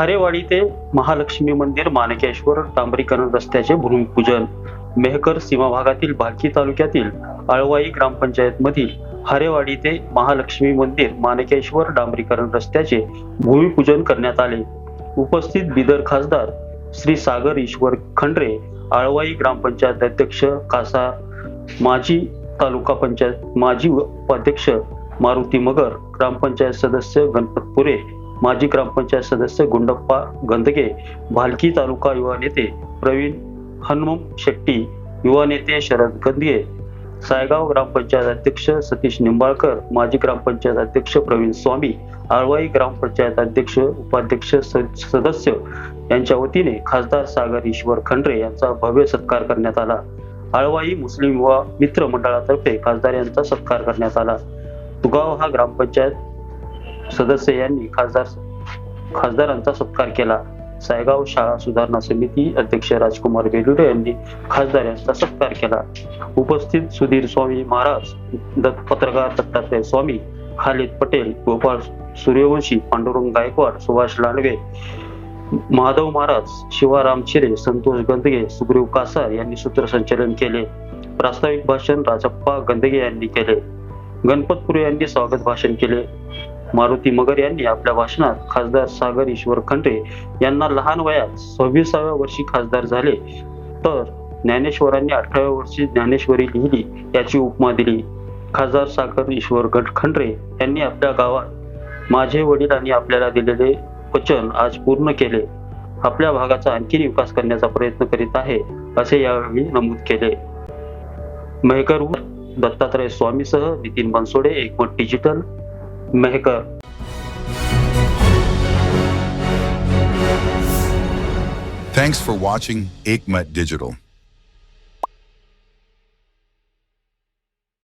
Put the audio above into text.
खारेवाडी ते महालक्ष्मी मंदिर माणकेश्वर डांबरीकरण रस्त्याचे भूमिपूजन. मेहकर सीमा भागातील भालकी तालुक्यातील आळवाई ग्रामपंचायत मधील हरेवाडी ते महालक्ष्मी मंदिर माणकेश्वर डांबरीकरण रस्त्याचे भूमिपूजन करण्यात आले. उपस्थित बिदर खासदार श्री सागर ईश्वर खंडरे आळवाई ग्रामपंचायत अध्यक्ष कासा माजी तालुका पंचायत माजी उपाध्यक्ष मारुती मगर ग्रामपंचायत सदस्य गणपतपुरे माजी ग्रामपंचायत सदस्य गुंडप्पा गंदगे भालकी तालुका युवा नेते प्रवीण हनुम शेट्टी युवा नेते शरद गंदगे सायगाव ग्रामपंचायत अध्यक्ष सतीश निंबाळकर माजी ग्रामपंचायत अध्यक्ष प्रवीण स्वामी आळवाई ग्रामपंचायत अध्यक्ष उपाध्यक्ष सदस्य यांच्या वतीने खासदार सागर ईश्वर खंडरे यांचा भव्य सत्कार करण्यात आला. आळवाई मुस्लिम युवा मित्र मंडळातर्फे खासदार यांचा सत्कार करण्यात आला. तुगाव हा ग्रामपंचायत सदस्य यांनी खासदार खासदारांचा सत्कार केला. सायगाव शाळा सुधारणा समिती अध्यक्ष राजकुमार बेलुरे यांनी खासदार यांचा सत्कार केला. उपस्थित सुधीर स्वामी महाराज दत्त पत्रकार दत्तात्रय स्वामी खालिद पटेल गोपाळ सूर्यवंशी पांडुरंग गायकवाड सुभाष लांडगे माधव महाराज शिवाराम चिरे संतोष गंदगे सुग्रीव कासार यांनी सूत्रसंचालन केले. प्रास्ताविक भाषण राजप्पा गंदगे यांनी केले. गणपतपुरे यांनी स्वागत भाषण केले. मारुती मगर यांनी आपल्या भाषणात खासदार सागर ईश्वर खंडे यांना लहान वयात सव्वीसाव्या वर्षी खासदार झाले. तर ज्ञानेश्वरांनी अठराव्या वर्षी ज्ञानेश्वरी लिहिली याची उपमा दिली. खासदार सागर ईश्वर गट खंड्रे यांनी आपल्या गावात माझे वडिलांनी आपल्याला दिलेले वचन आज पूर्ण केले. आपल्या भागाचा आणखी विकास करण्याचा प्रयत्न करीत आहे असे यावेळी नमूद केले. मेहकर दत्तात्रय स्वामीसह नितीन बनसोडे एकमत digital Mehkar Thanks for watching Aikmat Digital.